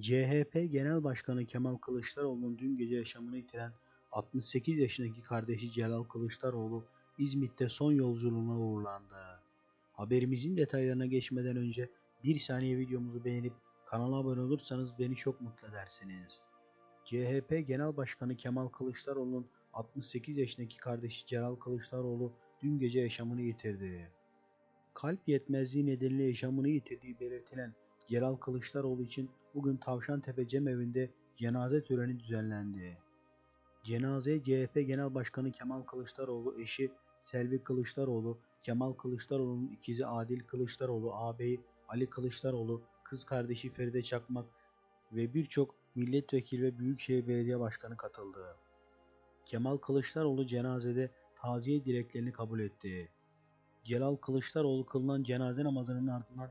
CHP Genel Başkanı Kemal Kılıçdaroğlu'nun dün gece yaşamını yitiren 68 yaşındaki kardeşi Celal Kılıçdaroğlu İzmit'te son yolculuğuna uğurlandı. Haberimizin detaylarına geçmeden önce bir saniye videomuzu beğenip kanala abone olursanız beni çok mutlu edersiniz. CHP Genel Başkanı Kemal Kılıçdaroğlu'nun 68 yaşındaki kardeşi Celal Kılıçdaroğlu dün gece yaşamını yitirdi. Kalp yetmezliği nedeniyle yaşamını yitirdiği belirtilen Celal Kılıçdaroğlu için bugün Tavşantepe Cemevi'nde cenaze töreni düzenlendi. Cenazeye CHP Genel Başkanı Kemal Kılıçdaroğlu, eşi Selvi Kılıçdaroğlu, Kemal Kılıçdaroğlu'nun ikizi Adil Kılıçdaroğlu, ağabeyi Ali Kılıçdaroğlu, kız kardeşi Feride Çakmak ve birçok milletvekili ve Büyükşehir Belediye Başkanı katıldı. Kemal Kılıçdaroğlu cenazede taziye dileklerini kabul etti. Celal Kılıçdaroğlu kılınan cenaze namazının ardından